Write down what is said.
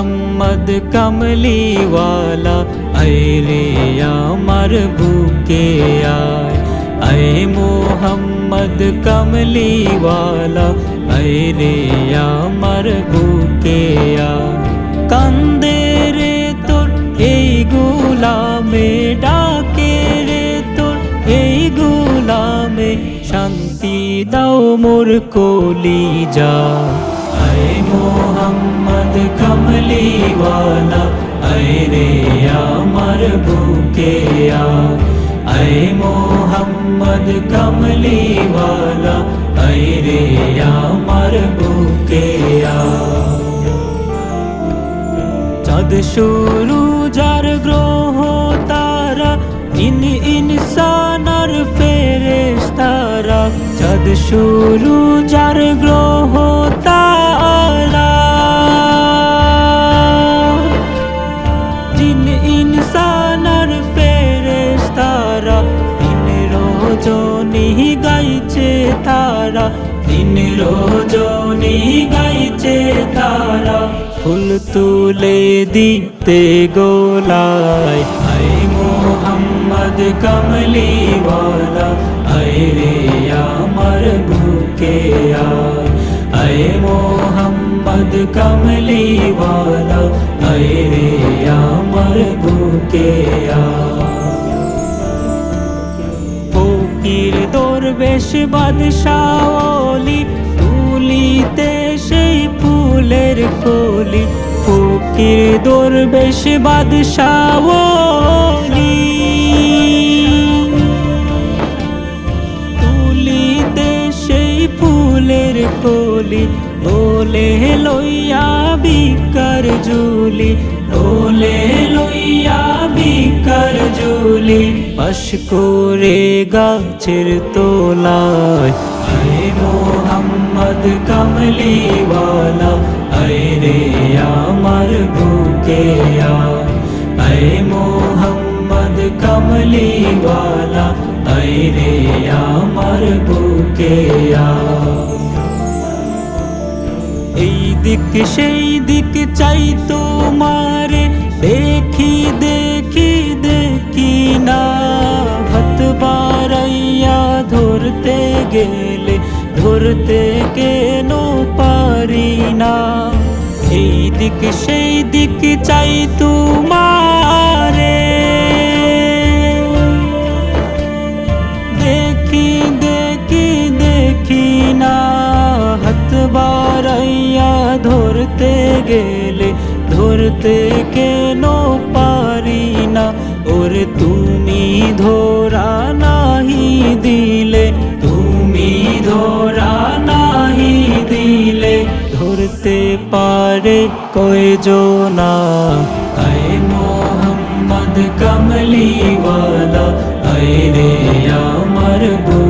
মোহাম্মদ কমলিওয়ালা আয় রে আমার বুকে আয় আয় মোহাম্মদ কমলিওয়ালা আয় রে আমার বুকে আয় কান্দে রে তোর এই গুলামে ডাকে রে তোর এই গুলামে শান্তি দাও মোর কলি যা আয় মোহাম্মদ কমলিওয়ালা আয় রে আমার বুকে আ আয় মোহাম্মদ কমলিওয়ালা আয় রে আমার বুকে আ চাঁদ শুরু যার গ্রহ তারা ইন ইনসানার ফেরেশ তারা চাঁদ শুরু যার গ্রহ তারা রজনী গাইছে তারা, দিন রজনী গাইছে তারা। ফুল তুলে দিতে গোলায়, আয় মোহাম্মদ কমলিওয়ালা, আয় রে আমার বুকে আয়। আয় মোহাম্মদ কমলিওয়ালা, আয় রে আমার বুকে দরবেশ বাদশাওলি তুলিতে সেই ফুলের কলি, ফকির দরবেশ বাদশাওলি তুলিতে সেই ফুলের কলি, দোলে লইয়া বিকার জুলি দোলে লইয়া বিকার জুলি পাশ করে গাছের তোলায়? আয় মোহাম্মদ কমলিওয়ালা, আয় রে আমার বুকে আয়। মোহাম্মদ কমলিওয়ালা, আয় রে আমার বুকে এই দিক সেই দিক চাই তোমারে ধরতে কেন পারি না? এই দিক, সেই দিক চাই তোমারে। দেখি দেখি দেখি না, হাত বাড়াইয়া ধরতে গেলে ধরতে কেন পারি না? ওরে তুমি ধরা নাহি দিলে। পারে कोई আয় মোহাম্মদ কমলিওয়ালা আয় রে আমার বুকে আয় আয় মোহাম্মদ